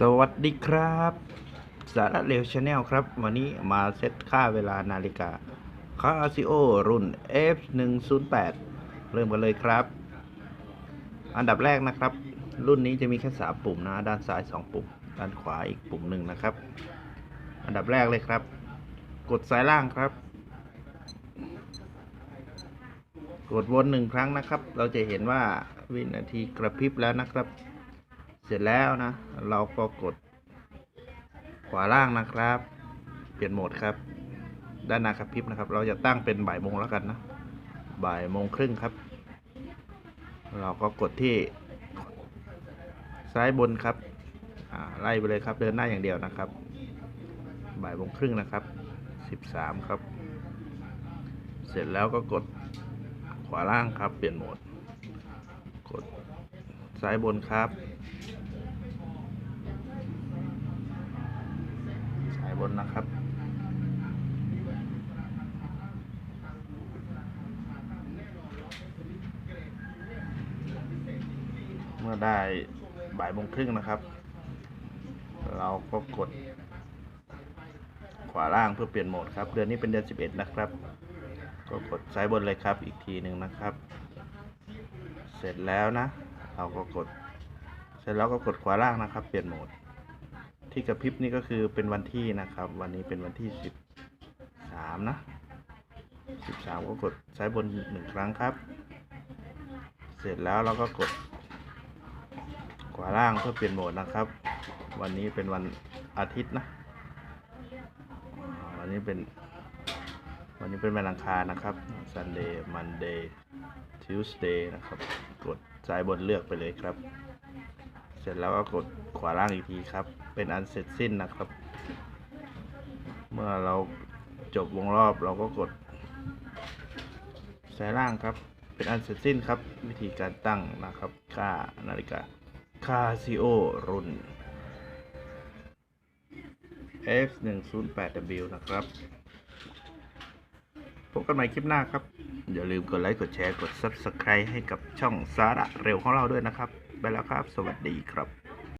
สวัสดีครับ สาระเร็วชาแนลครับ วันนี้มาเซตค่าเวลานาฬิกาคาซิโอรุ่น F108 เริ่มกันเลยครับ อันดับแรกนะครับ รุ่นนี้จะมีแค่3ปุ่มนะ ด้านซ้าย 2 ปุ่ม ด้านขวาอีกปุ่มหนึ่งนะครับ อันดับแรกเลยครับ กดสายล่างครับ กดวนหนึ่งครั้งนะครับ เราจะเห็นว่าวินาทีกระพริบแล้วนะครับ เสร็จแล้วนะ เราก็กดขวาล่างนะครับ เปลี่ยนโหมดครับ ด้านหน้ากระพริบนะครับ เราจะตั้งเป็นบ่ายโมงแล้วกันนะ บ่ายโมงครึ่งครับ เราก็กดที่ซ้ายบนครับไล่ไปเลยครับเดินหน้าอย่างเดียวนะครับ บ่ายโมงครึ่งนะครับสิบสามครับ เสร็จแล้วก็กดขวาล่างครับ เปลี่ยนโหมด กดซ้ายบนครับ สาย บนนะครับ เมื่อได้บ่ายโมงครึ่งนะครับ เราก็กด ขวาล่างเพื่อเปลี่ยนโหมดครับ เดือนนี้เป็นเดือน 11 นะครับ ก็กดซ้ายบนเลยครับ อีกทีหนึ่งนะครับ เสร็จแล้วนะ เราก็กด เสร็จแล้วก็กดขวาล่างนะครับ เปลี่ยนโหมด ที่กระพริบนี่ก็คือเป็นวันที่นะครับ วันนี้เป็นวันที่สิบสามนะสิบสามก็กดซ้ายบนหนึ่งครั้งครับ เสร็จแล้วเราก็กดขวาล่างเพื่อเปลี่ยนโหมดนะครับ วันนี้เป็นวันอาทิตย์นะวันนี้เป็นวันนี้เป็นวันอังคารนะครับ Sunday Monday Tuesday นะครับ กดซ้ายบนเลือกไปเลยครับ เสร็จแล้วก็กด วาล่างอีกทีครับ เป็นอันเสร็จสิ้นนะครับ เมื่อเราจบวงรอบเราก็กดสายล่างครับ เป็นอันเสร็จสิ้นครับ วิธีการตั้งนะครับ ค่านาฬิกาคาซิโอรุ่น F108W นะครับ พบกันใหม่คลิปหน้าครับ อย่าลืมกดไลค์ กดแชร์ กด Subscribe ให้กับช่องสาระเร็วของเราด้วยนะครับ ไปแล้วครับ สวัสดีครับ